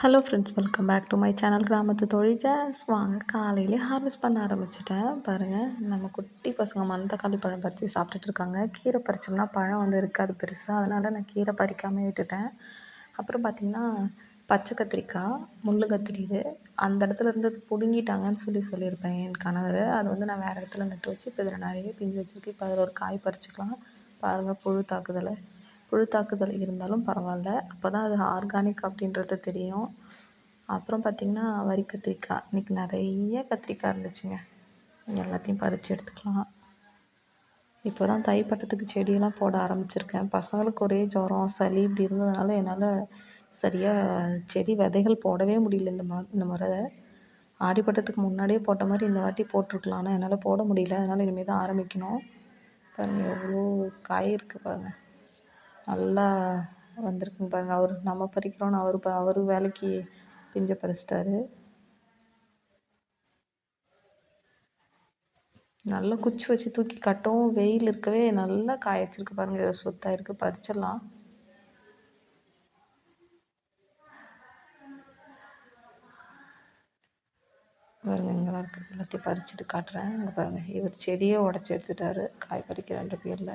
Hello friends welcome back to my channel கிராமத்து தொழில் ஜாஸ் வாங்க காலையிலே ஹார்வெஸ்ட் பண்ண ஆரம்பிச்சிட்டேன். பாருங்கள் நம்ம குட்டி பசங்க மந்தக்காளி பழம் பறித்து சாப்பிட்டுட்டு இருக்காங்க. கீரை பறித்தோம்னா பழம் வந்து இருக்காது பெருசாக அதனால் நான் கீரை பறிக்காமல் விட்டுட்டேன். அப்புறம் பார்த்திங்கன்னா பச்சை கத்திரிக்காய் முள் கத்திரி இது அந்த இடத்துல இருந்து அது பிடுங்கிட்டாங்கன்னு சொல்லி சொல்லியிருப்பேன் என் கணவர். அது வந்து நான் வேறு இடத்துல நட்டு வச்சு இப்போ இதில் நிறைய பிஞ்சு வச்சுருக்கு. இப்போ அதில் ஒரு காய் பறிச்சிக்கலாம். பாருங்கள் புழு தாக்குதலை. புழு தாக்குதல் இருந்தாலும் பரவாயில்ல. அப்போ தான் அது ஆர்கானிக் அப்படின்றது தெரியும். அப்புறம் பார்த்திங்கன்னா வரி கத்திரிக்காய். இன்றைக்கி நிறைய கத்திரிக்காய் இருந்துச்சுங்க. எல்லாத்தையும் பறித்து எடுத்துக்கலாம். இப்போ தான் தைப்பட்டத்துக்கு செடியெல்லாம் போட ஆரம்பிச்சிருக்கேன். பசங்களுக்கு ஒரே ஜுரம் சளி இப்படி இருந்ததுனால என்னால் சரியாக செடி விதைகள் போடவே முடியல இந்த மா இந்த முறை. ஆடிப்பட்டத்துக்கு முன்னாடியே போட்ட மாதிரி இந்த வாட்டி போட்டிருக்கலாம். ஆனால் என்னால் போட முடியல. அதனால் இனிமேல் தான் ஆரம்பிக்கணும். பாருங்கள் எவ்வளோ காய் இருக்குது பாருங்கள் நல்லா வந்திருக்குங்க பாருங்கள் அவர் நம்ம பறிக்கிறோன்னு அவர் ப அவர் வேலைக்கு பிஞ்சை பறிச்சிட்டாரு. நல்லா குச்சி வச்சு தூக்கி கட்டவும் வெயில் இருக்கவே நல்லா காய வச்சிருக்கு பாருங்கள் இதில் சுத்தாக இருக்குது பறிச்சிடலாம். பாருங்கள் இங்கெல்லாம் இருக்குது எல்லாத்தையும் பறிச்சுட்டு காட்டுறேன். இங்கே பாருங்கள் இவர் செடியே உடச்சி எடுத்துட்டாரு காய் பறிக்கிறன்ற பேரில்.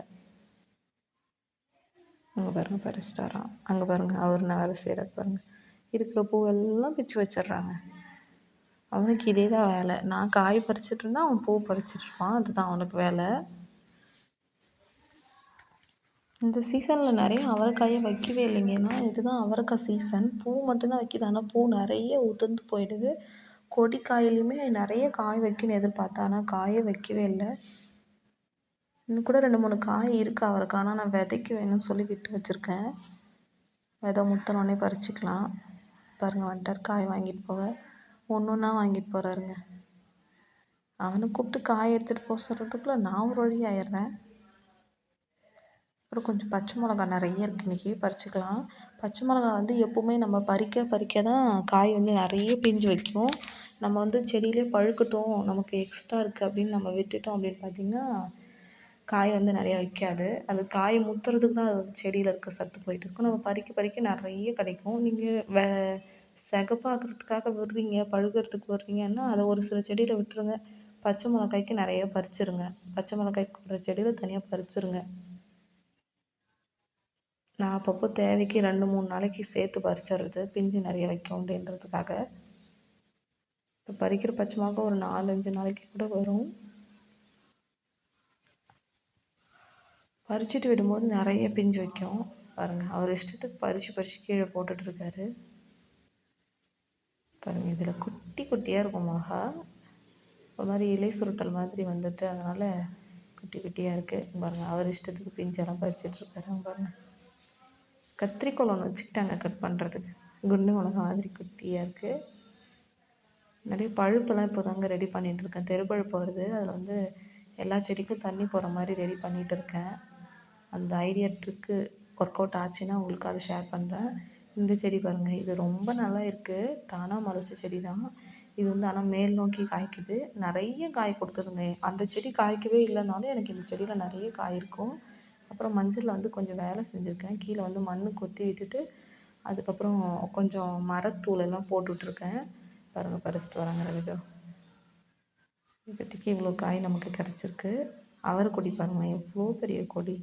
அங்கே பாருங்கள் பறிச்சிட்டாராம் அங்கே பாருங்கள் அவர் நான் வேலை செய்கிறது பாருங்கள் இருக்கிற பூவெல்லாம் பிச்சு வச்சிடுறாங்க. அவனுக்கு இதே தான் வேலை. நான் காய் பறிச்சிட்டு இருந்தால் அவன் பூ பறிச்சிட்டு இருப்பான். அதுதான் அவனுக்கு வேலை. இந்த சீசனில் நிறைய அவரைக்காயை வைக்கவே இல்லைங்கன்னா இதுதான் அவரைக்காய் சீசன். பூ மட்டும்தான் வைக்கிது. ஆனால் பூ நிறைய உதிர்ந்து போயிடுது. கொடி காயிலையுமே நிறைய காய் வைக்கணும்னு எதிர்பார்த்தா ஆனால் காயே வைக்கவே இல்லை. இன்னும் கூட ரெண்டு மூணு காய் இருக்குது அவருக்கு. ஆனால் நான் விதைக்கு வேணும்னு சொல்லி விட்டு வச்சுருக்கேன். விதை முத்தினோடனே பறிச்சிக்கலாம். பாருங்கள் வந்துட்டார். காய் வாங்கிட்டு போக. ஒன்று ஒன்றா வாங்கிட்டு போகிறாருங்க அவனை கூப்பிட்டு காய் எடுத்துகிட்டு போக சொல்கிறதுக்குள்ளே நான் ஒரு வழி ஆயிடுறேன். அப்புறம் கொஞ்சம் பச்சை மிளகா நிறைய இருக்குது இன்றைக்கி பறிச்சிக்கலாம். பச்சை மிளகா வந்து எப்போவுமே நம்ம பறிக்க பறிக்க தான் காய் வந்து நிறைய பிஞ்சு வைக்கும். நம்ம வந்து செடியிலே பழுக்கட்டும். நமக்கு எக்ஸ்ட்ரா இருக்குது அப்படின்னு நம்ம விட்டுட்டோம் அப்படின்னு பார்த்திங்கன்னா காய் வந்து நிறையா வைக்காது அது காய் முத்துறதுக்கு தான் அது செடியில் இருக்க சத்து போயிட்டு இருக்கும். நம்ம பறிக்க பறிக்க நிறைய கிடைக்கும். நீங்கள் வே சிகப்பாக்குறதுக்காக விடுறீங்க பழுகிறதுக்கு விடுறீங்கன்னா அதை ஒரு சில செடியில் விட்டுருங்க. பச்சை மிளகாய்க்கு நிறைய பறிச்சிருங்க. பச்சை மிளகாய்க்கு போடுற செடியில் தனியாக பறிச்சிருங்க. நான் அப்பப்போ தேவைக்கு ரெண்டு மூணு நாளைக்கு சேர்த்து பறிச்சிடுறது. பிஞ்சு நிறைய வைக்கும் அப்படின்றதுக்காக இப்போ பறிக்கிற பச்சை மிளகா ஒரு நாலஞ்சு நாளைக்கு கூட வரும். பறிச்சுட்டு விடும்போது நிறைய பிஞ்சு வைக்கும். பாருங்கள் அவர் இஷ்டத்துக்கு பறித்து பறித்து கீழே போட்டுட்ருக்காரு பாருங்கள் இதில் குட்டி குட்டியாக இருக்கும் மிளகா. ஒரு மாதிரி இலை சுருட்டல் மாதிரி வந்துட்டு அதனால் குட்டி குட்டியாக இருக்குது பாருங்கள் அவர் இஷ்டத்துக்கு பிஞ்செல்லாம் பறிச்சிட்ருக்காரு பாருங்கள் கத்திரிக்கோள் ஒன்று வச்சுக்கிட்டாங்க கட் பண்ணுறதுக்கு குண்டு மிளகா மாதிரி குட்டியாக இருக்குது நிறைய பழுப்பெல்லாம் இப்போ தாங்க ரெடி பண்ணிகிட்ருக்கேன் தெருப்பழுப்பு வருது. அதில் வந்து எல்லா செடிக்கும் தண்ணி போகிற மாதிரி ரெடி பண்ணிகிட்டு இருக்கேன். அந்த ஐடியா ட்ரிக்கு ஒர்க் அவுட் ஆச்சுன்னா உங்களுக்கு அதை ஷேர் பண்ணுறேன் இந்த செடி பாருங்கள் இது ரொம்ப நல்லா இருக்குது தானாக முளைச்ச செடி தான் இது வந்து ஆனால் மேல் நோக்கி காய்க்குது. நிறைய காய் கொடுக்குதுங்க. அந்த செடி காய்க்கவே இல்லைனாலும் எனக்கு இந்த செடியில் நிறைய காய் இருக்கும். அப்புறம் மஞ்சளில் வந்து கொஞ்சம் வேலை செஞ்சுருக்கேன். கீழே வந்து மண் கொத்தி விட்டுட்டு அதுக்கப்புறம் கொஞ்சம் மரத்தூளெல்லாம் போட்டுட்ருக்கேன். பாருங்கள் பறிச்சிட்டு வராங்க ரெண்டு இப்போதைக்கு இவ்வளோ காய் நமக்கு கிடச்சிருக்கு. அவரை கொடி பாருங்கள் எவ்வளோ பெரிய கொடி.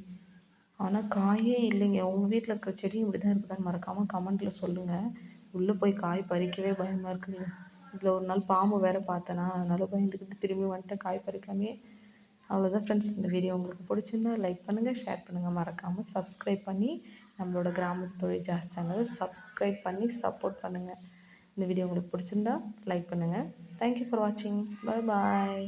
ஆனால் காயே இல்லைங்க. உங்கள் வீட்டில் இருக்கிற செடியும் இப்படி தான் இருக்குதான்னு மறக்காமல் கமெண்ட்டில் சொல்லுங்கள் உள்ளே போய் காய் பறிக்கவே பயமாக இருக்குதுங்க இதில் ஒரு நாள் பாம்பு வேறு பார்த்தேனா அதனால் பயந்துக்கிட்டு திரும்பி வந்துட்டேன். காய் பறிக்காமே. அவ்வளோதான் ஃப்ரெண்ட்ஸ் இந்த வீடியோ உங்களுக்கு பிடிச்சிருந்தா லைக் பண்ணுங்கள் ஷேர் பண்ணுங்கள் மறக்காமல் சப்ஸ்கிரைப் பண்ணி நம்மளோட கிராமத்து தொழில் ஜாஸ் சேனலை சப்ஸ்கிரைப் பண்ணி சப்போர்ட் பண்ணுங்கள் இந்த வீடியோ உங்களுக்கு பிடிச்சிருந்தா லைக் பண்ணுங்கள் தேங்க்யூ ஃபார் வாட்சிங் பாய் பாய்